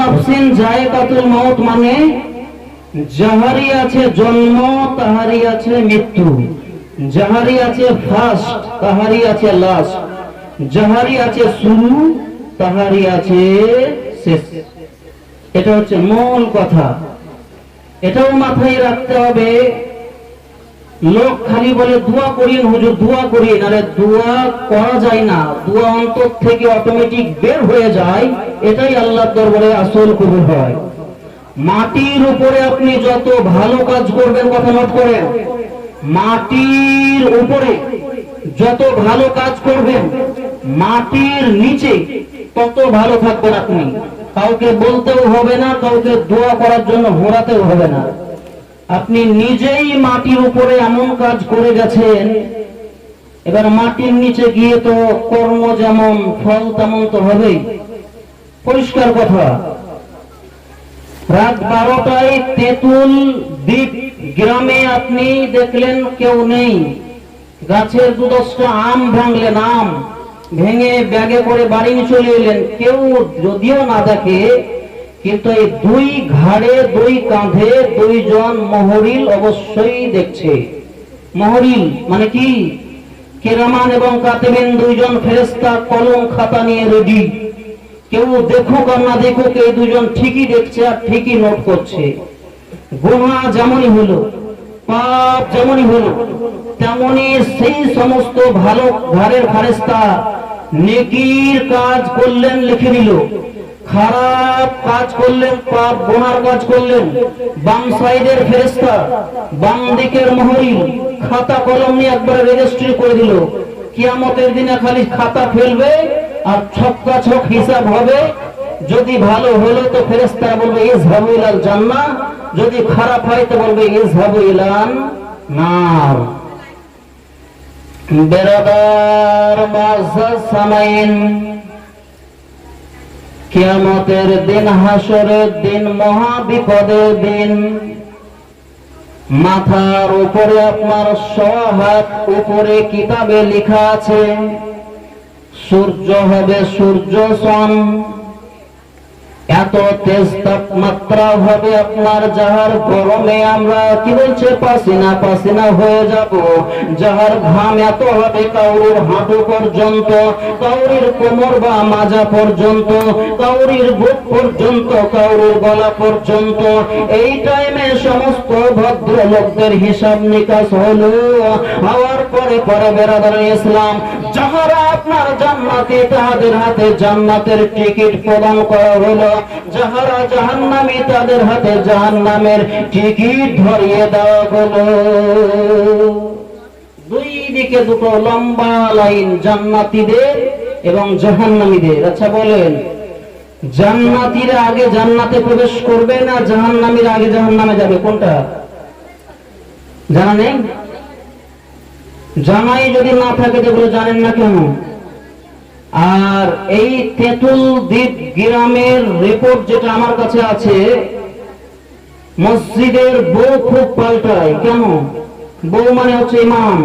নাফসিন জায়কাতুল মউত মানে যাহারি আছে জন্ম তাহারি আছে মৃত্যু। যাহারি আছে ফার্স্ট তাহারি আছে লাস্ট যাহারি আছে শুরু তাহারি আছে শেষ। এটা হচ্ছে মূল কথা। এটাও মাথায় রাখতে হবে লোক খালি বলে, দোয়া করিন হুজুর, দোয়া করিন আরে দোয়া করা যায় না। দোয়া অন্তর থেকে অটোমেটিক বের হয়ে যায়। এটাই আল্লাহর দরবারে আসল কবুল হয়। মাটির উপরে আপনি যত ভালো কাজ করবেন, কথা নোট করেন, মাটির উপরে যত ভালো কাজ করবেন, মাটির নিচে তত ভালো থাকবেন আপনি। কাউকে বলতেও হবে না, কাউকে দোয়া করার জন্য ঘোরাতেও হবে না। আপনি নিজেই মাটির উপরে এমন কাজ করে গেছেন, এবার মাটির নিচে গিয়ে তো কর্ম যেমন, ফল তেমন তো হবেই। পরিষ্কার কথা। রাত বারোটায় তেঁতুল দ্বীপ গ্রামে আপনি দেখলেন কেউ নেই। গাছের দু দশটা আম ভাঙলেন, আম ভেঙে ব্যাগে করে বাড়ি চলে এলেন। কেউ যদিও না দেখে কিন্তু এই দুই ঘাড়ে, দুই কাঁধে দুইজন মহরিল অবশ্যই দেখছে। মহরিল মানে কি? কেরামান এবং কাতেবেন দুইজন ফেরেস্তা কলম খাতা নিয়ে রেডি কেউ দেখুক আর না দেখুক, এই দুজন ঠিকই দেখছে আর ঠিকই নোট করছে। গুণা যেমনই হলো, পাপ যেমনই হলো তেমনি সেই সমস্ত ভালো ঘরের ফারেস্তা নেকির কাজ করলেন, লিখে দিল। খারাপ কাজ করলেন, পাপ গোনার কাজ করলেন। বাম সাইডের ফেরেস্তা বাম দিকের মহরিল খাতা কলম নিয়ে একবারে রেজিস্ট্রি করে দিল। কিয়ামতের দিনে খালি খাতা ফেলবে আর ছক্কা ছক হিসাব হবে। যদি ভালো হলো তো ফেরেস্তারা বলবে, ইজহাবু ইলাল জান্নাহ যদি খারাপ হয় তো বলবে, ইজহাবু ইলান নার। বেরাদার মাঝাজ সামাইন। কিয়ামতের দিন হাসরের দিন মহা বিপদের দিন। মাথার উপরে আপনার সহাত উপরে কিতাবে লেখা আছে, সূর্য হবে সূর্য সন এত তেজ তাপমাত্রা হবে আপনার যাহার গরমে আমরা কি বলছে, পাসিনা পাসিনা হয়ে যাব। যাহার ঘাম এত হবে কাউরির হাঁটু পর্যন্ত, কাউরির কোমর বা মাজা পর্যন্ত, কাউরির বুক পর্যন্ত, কাউরির গলা পর্যন্ত। এই টাইমে সমস্ত ভদ্র লোকদের হিসাব নিকাশ হলো। হওয়ার পরে পরে বেরাদার ইসলাম, যাহারা আপনার জান্নাতে তাহাদের হাতে জান্নাতের টিকিট প্রদান করা হলো যাহারা জাহান্নামী তাদের হাতে জাহান্নামের টিকিট ধরিয়ে দেওয়া হলো। দুই দিকে দুটো লম্বা লাইন জান্নাতীদের এবং জাহান্নামীদের। আচ্ছা বলেন, জান্নাতীরা আগে জান্নাতে প্রবেশ করবে না জাহান্নামীরা আগে জাহান্নামে যাবে? কোনটা? জানা নেই? জানাই যদি না থাকে যেগুলো জানেন না কেন? আর এই তেঁতুল দ্বীপ গ্রামের রিপোর্ট যেটা আমার কাছে আছে, মসজিদের বউ খুব পাল্টায়। কেন? বউ মানে হচ্ছে ইমাম।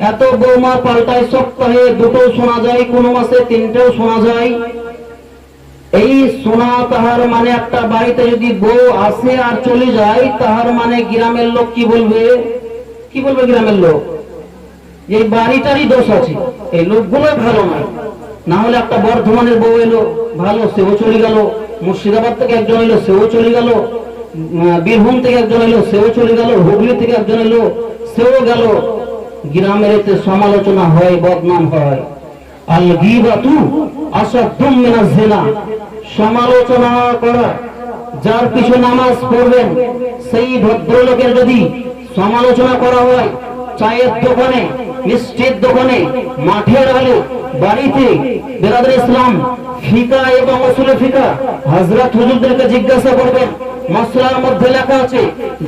এত বৌমা পাল্টায়, সপ্তাহে দুটো শোনা যায়, কোন মাসে তিনটেও শোনা যায়। এই শোনা তাহার মানে একটা বাড়িতে যদি বউ আসে আর চলে যায়, তাহার মানে গ্রামের লোক কি বলবে? কি বলবে গ্রামের লোক? এই বাড়িটারই দোষ আছে। এই লোকগুলো ভালো নয়। না হলে একটা বর্ধমানের বউ এলো, ভালো, সেও চলে গেল। মুর্শিদাবাদ থেকে একজন এলো, সেও চলে গেল। বীরভূম থেকে একজন এলো, সেও চলে গেল। হুগলি থেকে একজন এলো, সেও গেল। গ্রামের এতে সমালোচনা হয়, বদনাম হয়। আল গিবাতু আসাদুম মিনাজ জিনা। সমালোচনা করা, যার পিছু নামাজ পড়বেন, সেই ভদ্রলোকের যদি সমালোচনা করা হয় চায়ের দোকানে, মিষ্টির দোকানে, মাঠের আলো বাড়িতে বেরাদের ইসলাম, ফিকা এবং অসুলে ফিকা হজরত হুজুরদেরকে জিজ্ঞাসা করবেন মশলার মধ্যে লেখা আছে,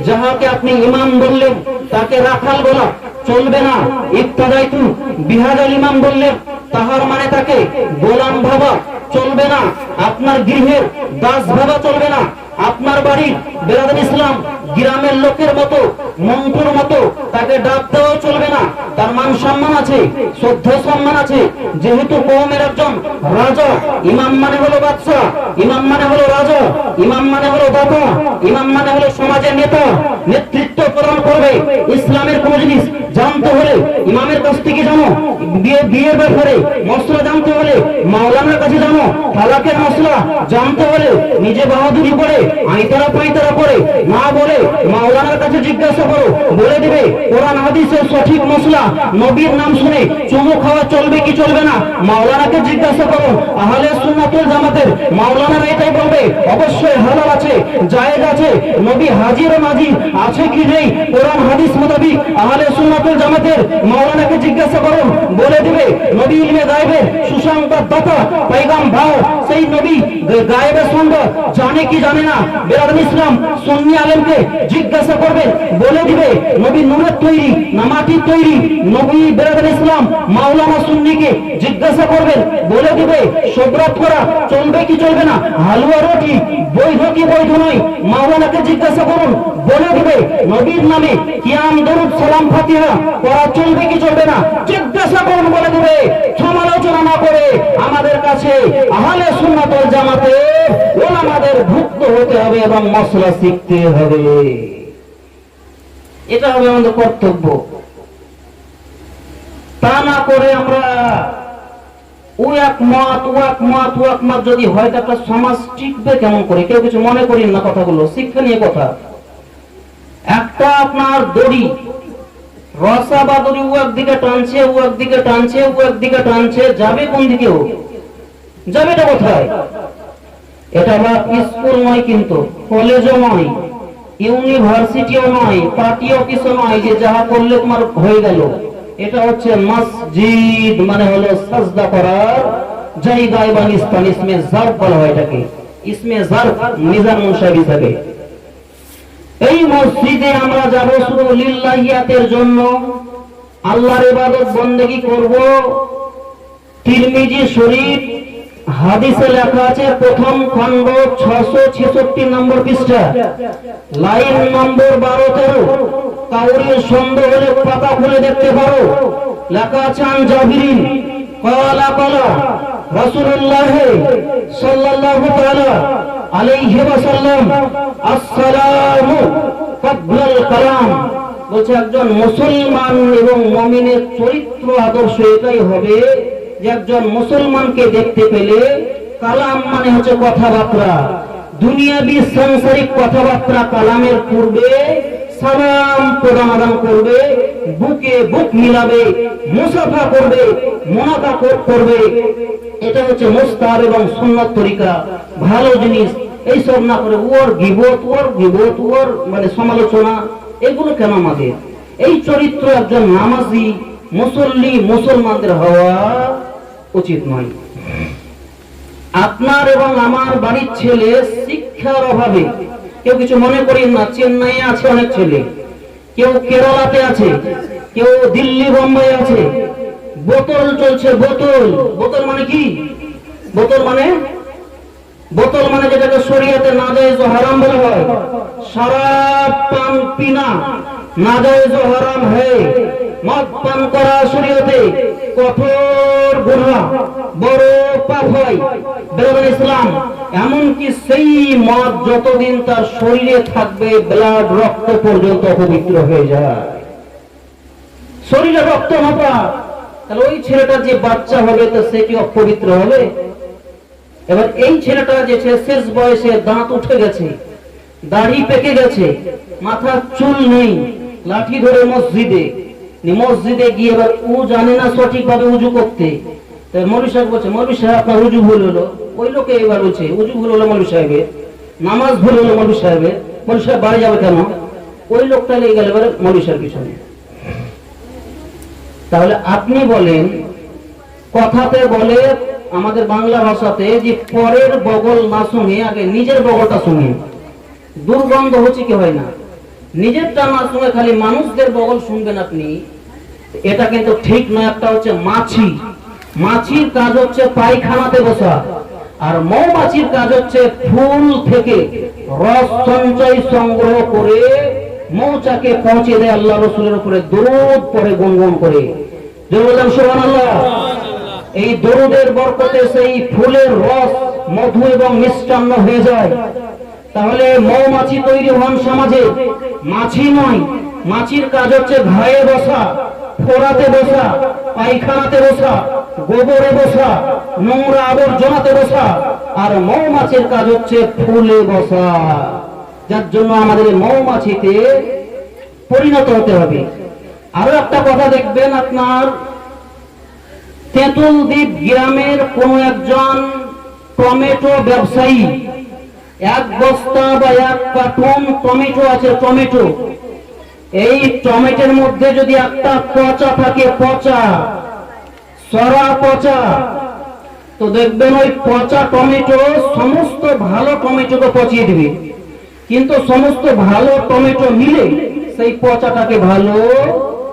যাহাকে আপনি ইমাম বললেন, তাকে রাখাল বলা চলবে না ইত্তাদাইতু বিহাজাল ইমাম বললেন, তাহার মানে তাকে গোলাম ভাবা চলবে না, আপনার গৃহের দাস ভাবা চলবে না, আপনার বাড়ির বেরাদান ইসলাম গ্রামের লোকের মতো, মন্ত্রর মতো তাকে ডাক দেওয়াও চলবে না। তার মান সম্মান আছে শ্রদ্ধা সম্মান আছে। যেহেতু কৌমের একজন রাজা, ইমাম মানে হলো বাদশাহ, ইমাম মানে হলো রাজা, ইমাম মানে হলো দাতা, ইমাম মানে হলো সমাজের নেতা। নেতৃত্ব প্রদান করবে। ইসলামের কোন জিনিস জানতে হলে ইমামের কাছ থেকে জানো, বিয়ে বিয়ের ব্যাপারে মশলা জানতে মাওলানার কাছে জানো, তালাকের মশলা, জানতে হলে নিজে বাহাদুরি করে, আইতারা পাইতারা করে, না বলে মাওলানার কাছে জিজ্ঞাসা করো, বলে দিবে, কোরআন, হাদিসের সঠিক মশলা, নবীর নাম শুনে চুমু খাওয়া চলবে কি চলবে না? মাওলানাকে জিজ্ঞাসা করো, আহলে সুন্নাতুল জামাতের মাওলানারা এটাই বলবে, অবশ্যই হালাল আছে, জায়েজ আছে, নবী হাজির নাজির আছে কি নেই? কোরআন, হাদিস মোতাবিক আহলে সুন্নাতুল জামাতের মাওলানাকে জিজ্ঞাসা করো, বলে দিবে, নবী ইলমে গায়েবের সুসংবাদ হালুয়া রুটি, বৈধ কি বৈধ নয়, মাওলানাকে জিজ্ঞাসা করুন, বলে দিবে, নবীর নামে কিয়াম দরুদ সালাম ফাতিহা করা চলবে কি চলবে না, জিজ্ঞাসা করুন, বলে দিবে, সমালোচনা না করে আমাদের কাছে, আহলে সুন্নাতুল জামাতে ওলামাদের ভুক্ত হতে হবে এবং মশলা শিখতে হবে। এটা হবে আমাদের কর্তব্য। তা না করে আমরা এক মত এক মত এক মত যদি হয়, তো একটা সমাজ টিকবে কেমন করে? কেউ কিছু মনে করেন না কথাগুলো, শিক্ষা নিয়ে কথা। একটা আপনার দড়ি রসা বা দড়ি ও একদিকে টানছে ও একদিকে টানছে ও একদিকে টানছে, যাবে কোন দিকে ও? যাবেটা কোথায়? এটা আবার স্কুল নয় কিন্তু, কলেজও নয়, ইউনিভার্সিটিও নয় পার্টি অফিসও নয় যে যাহা করলে তোমার হয়ে গেল। এটা হচ্ছে মসজিদ মানে হলো সাজদা করার জায়গায় বা স্থান, ইসমে জার্ফ বলা হয় এটাকে। ইসমে জার্ফ নিজামুল সাহেব হিসাবে। এই মসজিদে আমরা যাব শুধু লিল্লাহিয়াতের জন্য। আল্লাহর ইবাদত বন্দেগী করব। তিরমিজি শরীফ, হাদিসে লেখা আছে, প্রথম খণ্ড ছশো ছেষট্টি নম্বর পৃষ্ঠা। লাইন নম্বর বারো তেরো। কাউরির সন্দেহ হলে পাতা খুলে দেখতে পারো। লেখা আছে, আন জাবিরিন। সাল্লাল্লাহু কালাম বলছে একজন মুসলমান এবং মমিনের চরিত্র আদর্শ এটাই হবে যে একজন মুসলমানকে দেখতে পেলে কালাম মানে হচ্ছে কথাবার্তা। দুনিয়াবি সাংসারিক কথাবার্তা কালামের পূর্বে সালাম প্রদান করবে। বুকে বুক মিলাবে, মুসাফা করবে মোনাকা করবে। এটা হচ্ছে মোস্তার এবং সুন্নত তরিকা। ভালো জিনিস। এইসব না করে ওর গিবত ওর গিবত ওর মানে সমালোচনা, এগুলো কেন আমাদের এই চরিত্র একজন নামাজি, মুসল্লি, মুসলমানদের হওয়া উচিত নয়। আপনার এবং আমার বাড়ির ছেলে শিক্ষার অভাবে, কেউ কিছু মনে করেন না, চেন্নাইয়ে আছে অনেক ছেলে। কেউ কেরলাতে আছে, কেউ দিল্লি, বোম্বাই আছে। বোতল চলছে, বোতল। বোতল মানে কি? বোতল মানে? বোতল মানে যেটাকে শরীয়তে না দেয় হারাম বলা হয়। সারা পান পিনা। না যায় হারাম হয় মদ পান করা শরীয়তে কঠোর বড় পাপ হয়। বেরোবেন ইসলাম সেই মদ যতদিন তার শরীরে থাকবে, ব্লাড রক্ত পর্যন্ত অপবিত্র হয়ে যায়। শরীরে রক্ত মাপা তাহলে ওই ছেলেটা যে বাচ্চা হবে, তো সে কি অপবিত্র হবে? এবার এই ছেলেটা যে শেষ বয়সে দাঁত উঠে গেছে, দাড়ি পেকে গেছে, মাথার চুল নেই লাঠি ধরে মসজিদে। মসজিদে গিয়ে এবার ও জানে না সঠিক ভাবে উজু করতে। তাই মৌলী সাহেব বলছে, মৌলী সাহেব, আপনার উজু ভুল হলো। ওই লোকে এবার বলছে, উজু ভুল হলো মৌলী সাহেবের নামাজ ভুল হলো মৌলী সাহেবের মৌলী সাহেব, বাড়ি যাবে কেন? ওই লোকটা লেগে গেল এবারে মৌলী সাহেব পিছনে। তাহলে আপনি বলেন, কথাতে বলে আমাদের বাংলা ভাষাতে যে পরের বগল না শুনে, আগে নিজের বগলটা শুনে দুর্গন্ধ হচ্ছে কি হয় না? নিজেরটা না শুনে খালি মানুষদের বগল শুনবেন আপনি, এটা কিন্তু ঠিক নয়, একটা হচ্ছে মাছি। মাছির কাজ হচ্ছে পায়খানাতে বসা, আর মৌমাছির কাজ হচ্ছে ফুল থেকে রস সঞ্চয় সংগ্রহ করে মৌচাকে পৌঁছে দেয় আল্লাহ রসুলের উপরে, দরুদ পরে গুনগুন করে। এই দরুদের বরকতে সেই ফুলের রস, মধু এবং মিষ্টান্ন হয়ে যায়। তাহলে মৌমাছি তৈরি হন সমাজে। মাছি নয়, মাছির কাজ হচ্ছে ঘায়ে বসা ফোরাতে বসা, পায়খানাতে বসা, গোবরে বসা, নোংরা আবর্জনাতে বসা, আর মৌমাছির কাজ হচ্ছে ফুলে বসা। যার জন্য আমাদের মৌমাছিতে পরিণত হতে হবে। আরও একটা কথা দেখবেন আপনার। তেঁতুল দ্বীপ গ্রামের কোন একজন টমেটো ব্যবসায়ী এক বস্তা বা এক কার্টুন টমেটো আছে, টমেটো। এই টমেটোর মধ্যে যদি একটা পচা থাকে, পচা, সরা পচা, তো দেখবেন ওই পচা টমেটো সমস্ত ভালো টমেটোকে পচিয়ে দিবে। কিন্তু সমস্ত ভালো টমেটো মিলে সেই পচাটাকে ভালো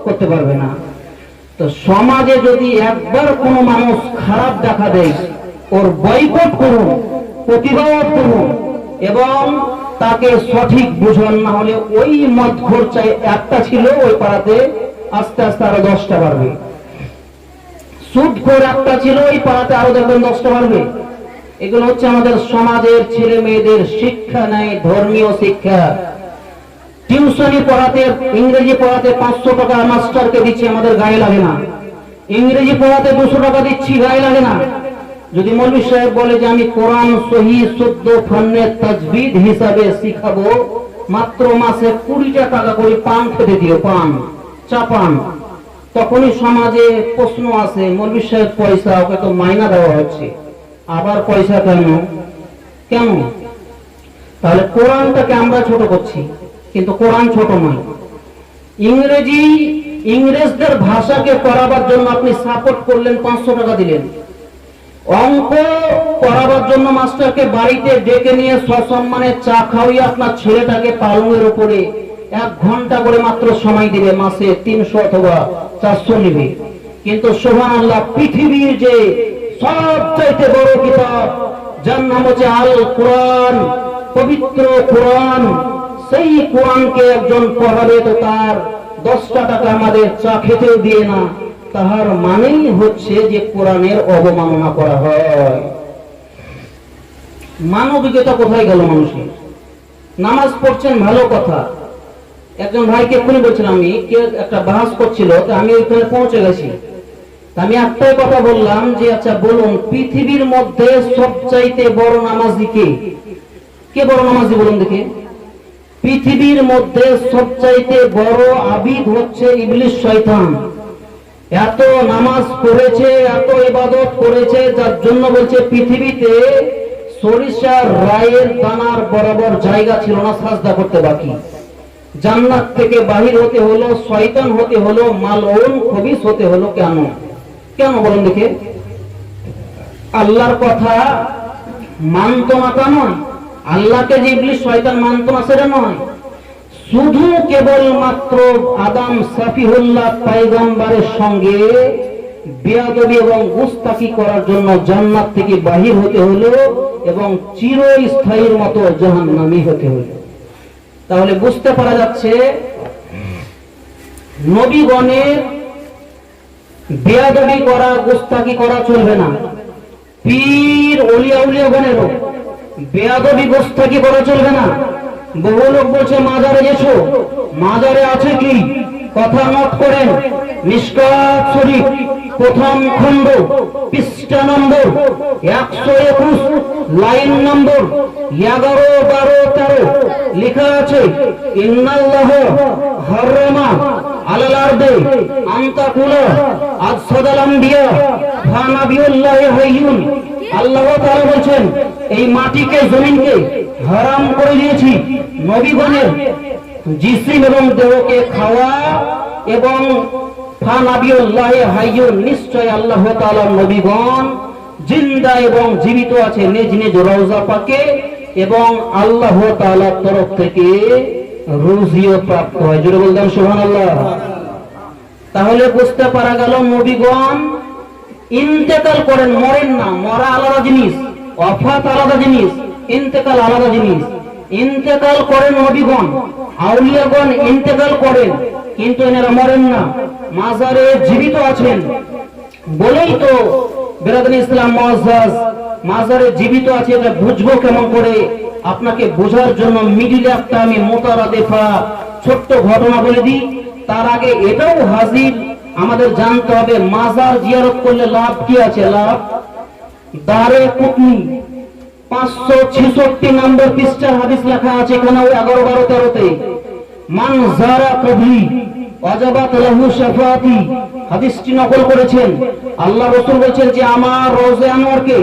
করতে পারবে না। তো সমাজে যদি একবার কোনো মানুষ খারাপ দেখা দেয়, ওর বয়কট করুন, প্রতিবাদ করুন এবং তাকে সঠিক বুঝন না হলে ওই মদ খরচায় একটা ছিল, ওই পাড়াতে আস্তে আস্তে আরও দশটা বাড়বে। সুদ করে একটা ছিল, ওই পাড়াতে আরও দেখবেন দশটা বাড়বে। এগুলো হচ্ছে আমাদের সমাজের ছেলে মেয়েদের শিক্ষা নেই, ধর্মীয় শিক্ষা। টিউশনি পড়াতে, ইংরেজি পড়াতে পাঁচশো টাকা মাস্টারকে দিচ্ছি, আমাদের গায়ে লাগে না। ইংরেজি পড়াতে দুশো টাকা দিচ্ছি, গায়ে লাগে না। যদি মৌলভী সাহেব বলে যে আমি কোরআন সহি শুদ্ধ ফন্নের তাজবিদ হিসাবে শিখাবো, মাত্র মাসে কুড়িটা টাকা করে পান খেতে দিও, পান, চা পান। তখনই সমাজে প্রশ্ন আছে মৌলভী সাহেব পয়সা ওকে তো মাইনা দেওয়া হচ্ছে। আবার পয়সা কেন? কেন? তাহলে কোরআনটাকে আমরা ছোট করছি, কিন্তু কোরআন ছোট নয়। ইংরেজি, ইংরেজদের ভাষাকে পড়াবার জন্য আপনি সাপোর্ট করলেন, পাঁচশো টাকা দিলেন। অঙ্ক পড়াবার জন্য মাস্টারকে বাড়িতে ডেকে নিয়ে সসম্মানে চা খাওয়িয়ে আপনার ছেলেটাকে পালনের উপরে। এক ঘণ্টা করে মাত্র সময় দিবে মাসে তিনশো অথবা চারশো নিবে। কিন্তু সোহান আল্লাহ, পৃথিবীর যে সবচাইতে বড় কিতাব, যার নাম হচ্ছে আল কোরআন, পবিত্র কোরআন, সেই কোরআনকে একজন পড়াবে তো তার দশটা টাকা আমাদের চা খেতেও দিয়ে না। তাহার মানেই হচ্ছে যে কোরআনের অবমাননা করা হয়। মানবিকতা কোথায় গেল মানুষের? নামাজ পড়ছেন ভালো কথা। একজন ভাইকে এক্ষুনি বলছিলাম আমি, কে একটা বাহাস করছিল, তো আমি ওইখানে পৌঁছে গেছি। আমি একটাই কথা বললাম যে আচ্ছা বলুন, পৃথিবীর মধ্যে সবচাইতে বড় নামাজি কে? কে বড় নামাজি বলুন দেখে। পৃথিবীর মধ্যে সবচাইতে বড় আবিদ হচ্ছে ইবলিশ শয়তান। এত নামাজ পড়েছে, এত ইবাদত করেছে, যার জন্য বলছে পৃথিবীতে সরিষার রায়ের দানার বরাবর জায়গা ছিল না, সাজদা করতে বাকি। জান্নাত থেকে বাহির হতে হলো, শয়তান হতে হলো, মালউন খবিস হতে হলো, কেন? কেন বলুন দেখে? আল্লাহর কথা মানত না নয়, আল্লাহকে যে ইবলিশ শয়তান মানত না, সেটা নয়। শুধু কেবল মাত্র আদাম সাফিহুল্লাহ পাইগম্বারের সঙ্গে বেয়াদবি এবং গুস্তাকি করার জন্য জান্নাত থেকে বাহির হতে হলো এবং চিরস্থায়ীর মতো জাহান্নামী হতে হলো। তাহলে বুঝতে পারা যাচ্ছে, নবীগণের বেয়াদবি করা গুস্তাকি করা চলবে না। পীর, অলিয়া উলিয়া গণেরও বেয়াদবি গোস্তাকি করা চলবে না। বহু লোক বলছে, মাজারে গেছো মাজারে আছে কি? কথা মত করেন। মিসকাত শরীফ, প্রথম খণ্ড, পৃষ্ঠা নম্বর, একশো একুশ, লাইন নম্বর, এগারো, বারো, তেরো। লেখা আছে, ইন্নাল্লাহ হরমা আলাল আরদে আন্তাকুলা আজসাদাল আম্বিয়া ফানাবিউল্লাহি হাইয়ুন। আল্লাহ তাআলা বলছেন, এই মাটিকে, জমিনকে হারাম করে দিয়েছি। নবীগণের জিসিম এবং দেহকে খাওয়া এবং নিশ্চয় আল্লাহ নবীগণ জিন্দা এবং জীবিত আছে নিজ নিজ রওজা পাকে এবং আল্লাহ তাআলার তরফ থেকে রুজিও প্রাপ্ত হয়। জোরে বলতাম সুবহানাল্লাহ। তাহলে বুঝতে পারা গেল নবীগণ ইন্তেকাল করেন, মরেন না, মরা আলাদা জিনিস, অফাত আলাদা জিনিস, ইন্তেকাল আলাদা জিনিস। ইন্তেকাল করেন নবীগণ। আউলিয়াগণ ইন্তেকাল করেন, কিন্তু এনারা মরেন না। মাজারে জীবিত আছেন। বলেই তো বেরাদান ইসলাম মহাজ মাজারে জীবিত আছে এটা বুঝব কেমন করে? আপনাকে বোঝার জন্য মিডিলে একটা আমি মোতারা দেখা ছোট্ট ঘটনা বলে দিই। তার আগে এটাও হাজির, আমাদের জানতে হবে মাজার জিয়ারত করলে লাভ কি আছে? লাভ? দারে কুতনি। পাঁচশো ছেষট্টি নম্বর পৃষ্ঠার হাদিস লেখা আছে এখানে এগারো বারো তেরোতে। মান জারা কবি, অজাবাত লাহু শাফাতি হাদিসটি নকল করেছেন। আল্লাহ রসুল বলছেন যে আমার রোজে আনোয়ারকে,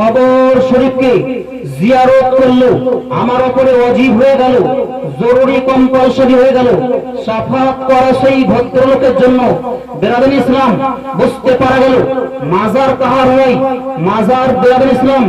কবর শরীফকে জিয়ারত করল। আমার ওপরে অজীব হয়ে গেল, জরুরি কম্পালসরি হয়ে গেল। সাফাত করা সেই ভদ্রলোকের জন্য বেরাদান ইসলাম বুঝতে পারা গেল, মাজার কাহার হয় মাজার বেরাদান ইসলাম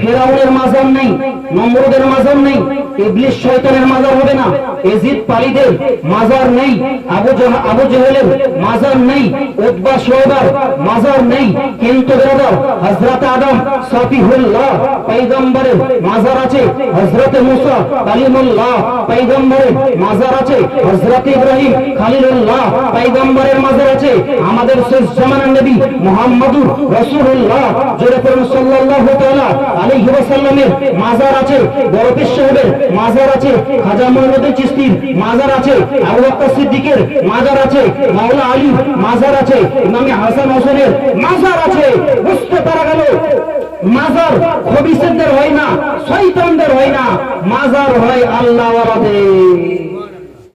ফেরাউনের মাজার নেই, নম্রদের মাজার নেই ইবলিশ শয়তানের মাজার হবে না। এজিদ পালিদের মাজার নেই, আবু আবু জেহেলের মাজার নেই, উতবা শোবার মাজার নেই। কিন্তু বেরাদার, হযরত আদম সফিহুল্লাহ পয়গম্বরের মাজার আছে, হযরত মুসা কালিমুল্লাহ পয়গম্বরের মাজার আছে, হযরত ইব্রাহিম খলিলুল্লাহ পয়গম্বরের মাজার আছে। আমাদের শেষ জামানার নবী মুহাম্মদুর রাসূলুল্লাহ, জোরে পড়ুন, সাল্লাল্লাহু তাআলা ওয়াসাল্লামের মাজার আছে, বড় সাহেবের মাজার আছে, খাজা মুহাম্মদ চিশতির মাজার আছে, আবু বকর সিদ্দিকের মাজার আছে, মাওলা আলী মাজার আছে, ইমাম হাসান হোসেনের মাজার আছে। বুঝতে পারা গেল, মাজার খবিসের হয় না, শয়তানদের হয় না, মাজার হয় আল্লাহ